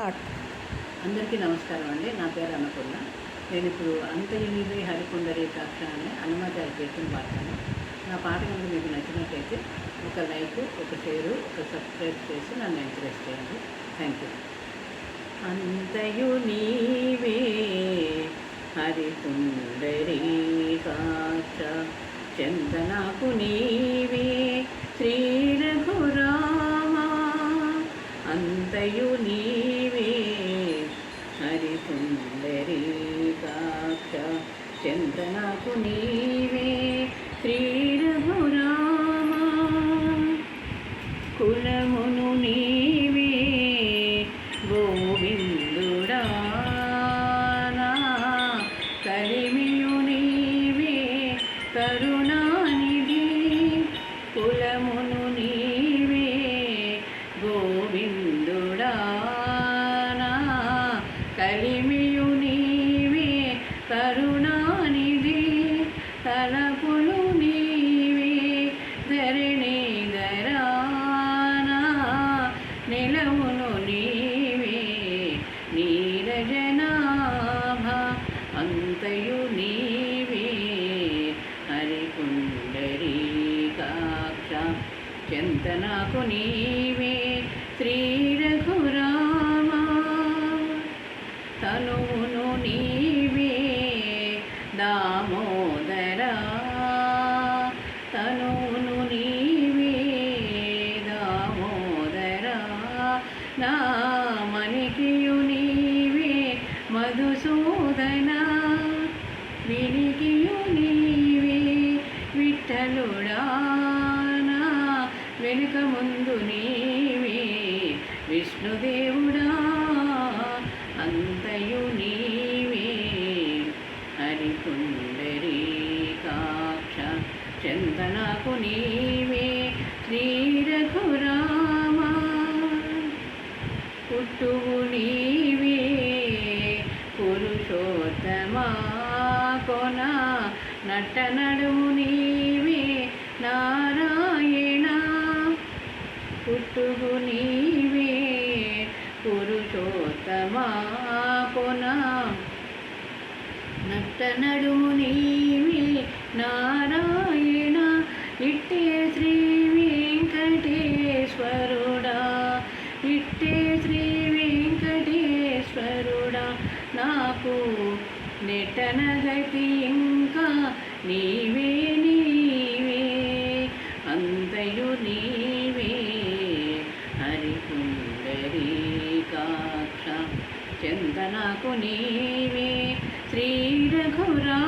Start అందరికీ నమస్కారం అండి. నా పేరు అన్నపూర్ణ. నేను ఇప్పుడు అంతయునిది హరికొండరి కక్ష అనే హనుమాచార్య కీర్తన పాడతాను. నా పాట కనుక మీకు నచ్చినట్టయితే ఒక లైక్ ఒక షేరు ఒక సబ్స్క్రైబ్ చేసి నన్ను ఎంకరేజ్ చేయండి. థ్యాంక్ యూ అంతయు నీవే హరికుండరి కాక్ష చందనకు నీవే శ్రీ రఘురామా కులమును నీవే గోవిందుడా కలిమియు నీవే కరుణానిధి కులమును నీవే గోవిందుడా కలిమి చెంతనకు నీవే శ్రీ రఘురామా తనువును నీవే దా నా మణికియు నీవే మధుసూదన వినికియు నీవే విఠలుడా నా వెనుక ముందు నీవే విష్ణుదేవుడా అంతయు నీవే హరికుండరీ కాక్ష చందనకు నీవే శ్రీ రఘురామా పుట్టువు నీవే. పురుషోత్తమా కొన నట్ట నడుము నీవే. నారాయణ పుట్టువు నీవే. పురుషోత్తమా కొన నట్ట నడుము నీవే. నారాయణ ఇట్టే శ్రీ నాకు నెట్టనగతి ఇంకా నీవే నీవే అంతయు నీవే హరికుండరీ కాక్ష చందనకు నీవే శ్రీ రఘురా